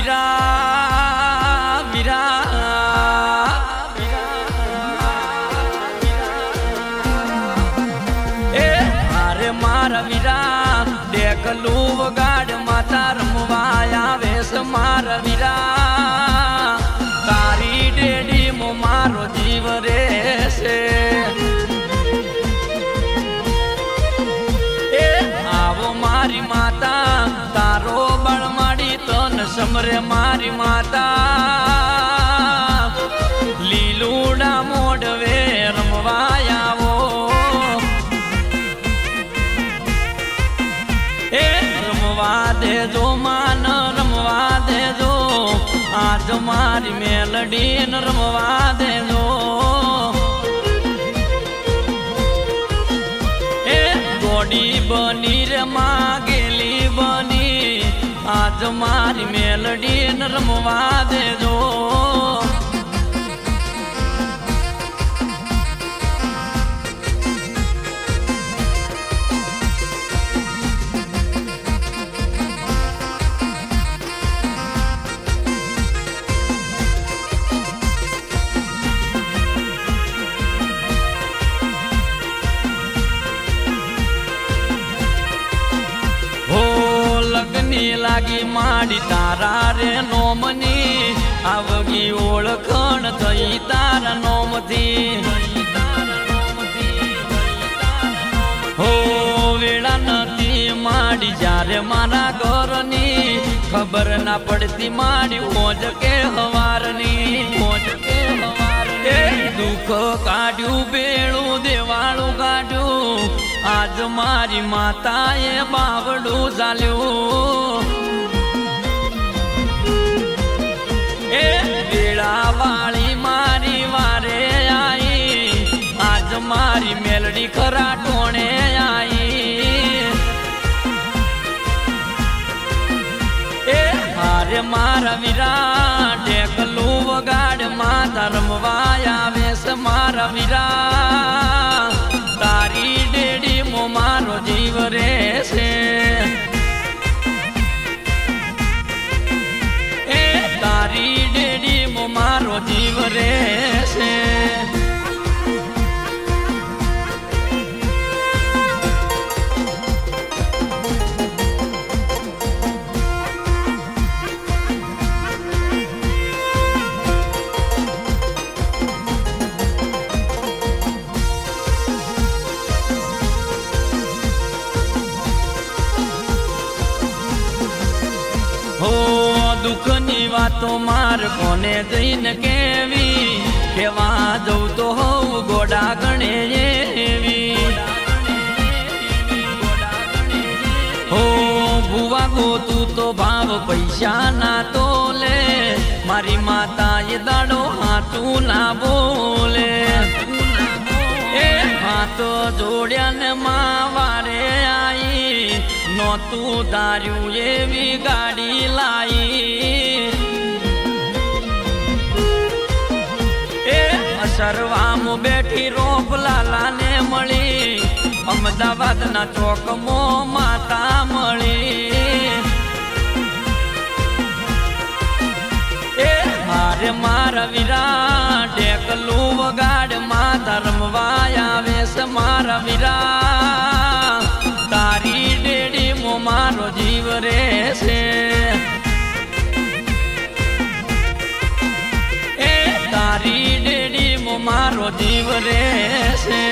વીરા વીરા એ હારે મારા માતા રમવા આવે છે મારા. તારી ડેડી મો મારો જીવ રે છે આવો મારી માતા સમરે મારી માતા. લીલુડા મોડવે રમવા આવો. એ રમવા દેજો, માન રમવા દેજો. આજ મારી મેલડી રમવા દેજો. એ ગોડી બની રે માગે આજ મારી મેલડી રમવા દેજો. લાગી માડી તારા રે નોમની આવગી ઓળખણ થઈ તારા નોમથી. હો, વેળા નથી માડી, જ્યારે મારા ઘરની ખબર ના પડતી માડી મોજ કે હવારની. મોજ કે હવારની દુઃખ કાઢ્યું બેળું દેવાળું કાઢ્યું. આજ મારી માતાએ બાવડું ચાલ્યું ખરા ટોણે આઈ. એ હારે મારા વીરા ટેકલું વગાડમાં રમવા આવે છે મારા વીરા વાતો માર કોને જઈને કેવી? કેવા જઉં તો હોઉં ગોડા ગણે એવી. હો, ભુવા ગોતું તો ભાવ પૈસા ના તો લે મારી માતા એ દાડો હાથું ના બોલે. એ હાથો જોડ્યા ને માં વારે આઈ. નોતું દાર્યું એવી ગાડી લાઈ. અસરવામ બેઠી રોપ લાલાને મળી. અમદાવાદના ચોકમો માતા મળી. એ મારે મારા વિરા ટેકલું વગાડમાં રમવા આવે છે મારા વીરા જીવ રહેશે